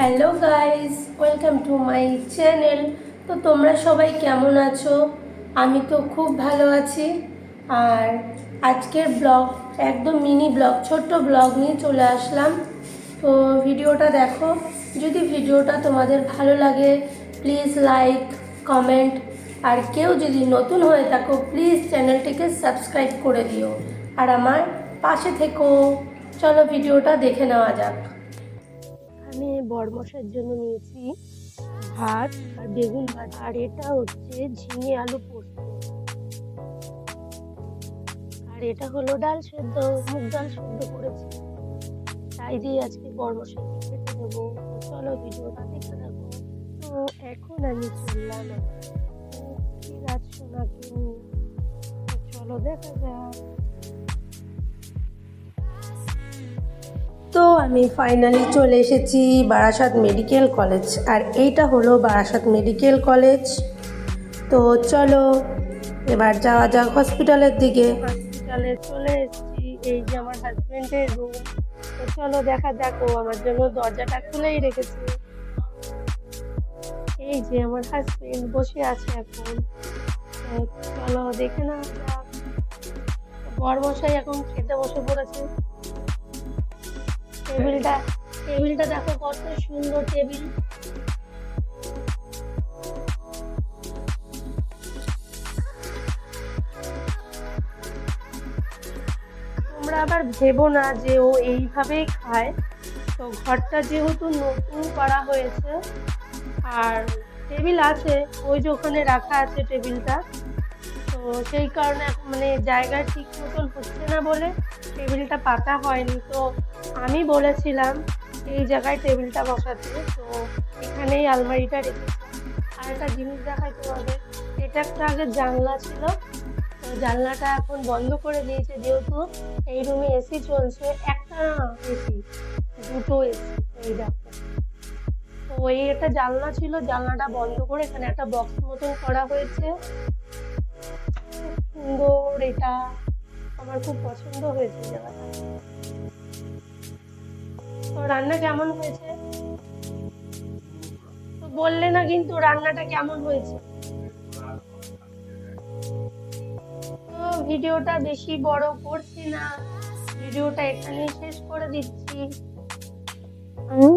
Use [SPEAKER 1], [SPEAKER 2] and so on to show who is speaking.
[SPEAKER 1] Hello guys welcome to my channel তো তোমরা সবাই কেমন আছো? আমি তো খুব ভালো আছি। আর আজকের ব্লগ একদম মিনি ব্লগ ছোট্ট ব্লগ নিয়ে চলে আসলাম। তো ভিডিওটা দেখো। যদি ভিডিওটা তোমাদের ভালো লাগে প্লিজ লাইক কমেন্ট আর কেউ যদি নতুন হয়ে থাকো প্লিজ চ্যানেলটিকে সাবস্ক্রাইব করে দিও। আর আমার পাশে থেকো। চলো ভিডিওটা দেখে নেওয়া যাক। আমি বড়মশার জন্য নিয়েছি ভাত আর বেগুন ভাত আর এটা হচ্ছে ঝিঙে আলু পোস্ত। আর এটা হলো ডাল সেদ্ধ, মুগ ডাল সেদ্ধ করেছি। তাই দিয়ে আজকে বড়মশাই খেতে দেবো। চলো ভিডিওটা দেখতে থাকো। তো এখন আমি চললাম। কি গাছ সোনাকে নিয়ে। চলো দেখা যাক। তো আমি ফাইনালি চলে এসেছি বারাসাত মেডিকেল কলেজ আর এইটা হলো বারাসাত মেডিকেল কলেজ তো চলো, এবার যাওয়া যাক হসপিটালের দিকে। হসপিটালে চলে এসেছি, এই যে আমার হাজবেন্ডের রুম তো চলো দেখা যাক, ও আমার জন্য দরজাটা খুলেই রেখেছে। এই যে আমার হাজবেন্ড বসে আছে এখন। চলো দেখে না বর মশাই এখন খেতে বসে পড়েছে। টেবিলটা টেবিলটা দেখো কত সুন্দর টেবিল। তোমরা আবার ভেবো না যে ও এইভাবেই খায়। তো ঘরটা যেহেতু নতুন করা হয়েছে আর টেবিল আছে ওই যে ওখানে রাখা আছে টেবিলটা। সেই কারণে মানে জায়গা ঠিক মতন হচ্ছে না বলে টেবিলটা পাতা হয়নি। তো আমি বলেছিলাম এই জায়গায় টেবিলটা বসাতে। তো এখানেই আলমারিটা রেখেছি আর একটা জিনিস দেখাই তোমাদের এটা একটা আগে জানলা ছিল। তো জানলাটা এখন বন্ধ করে দিয়েছে যেহেতু এই রুমে এসি চলছে, একটা এসি, দুটো এসি এই দেখো। তো এই একটা জানলা ছিল, জানলাটা বন্ধ করে এখানে একটা বক্স মতন করা হয়েছে। খুব সুন্দর, এটা আমার খুব পছন্দ হয়েছে জায়গাটা। তো রান্না কেমন হয়েছে? তো বললে না কিন্তু রান্নাটা কেমন হয়েছে। ভিডিওটা বেশি বড় করছি না, ভিডিওটা এখানেই শেষ করে দিচ্ছি। হুম।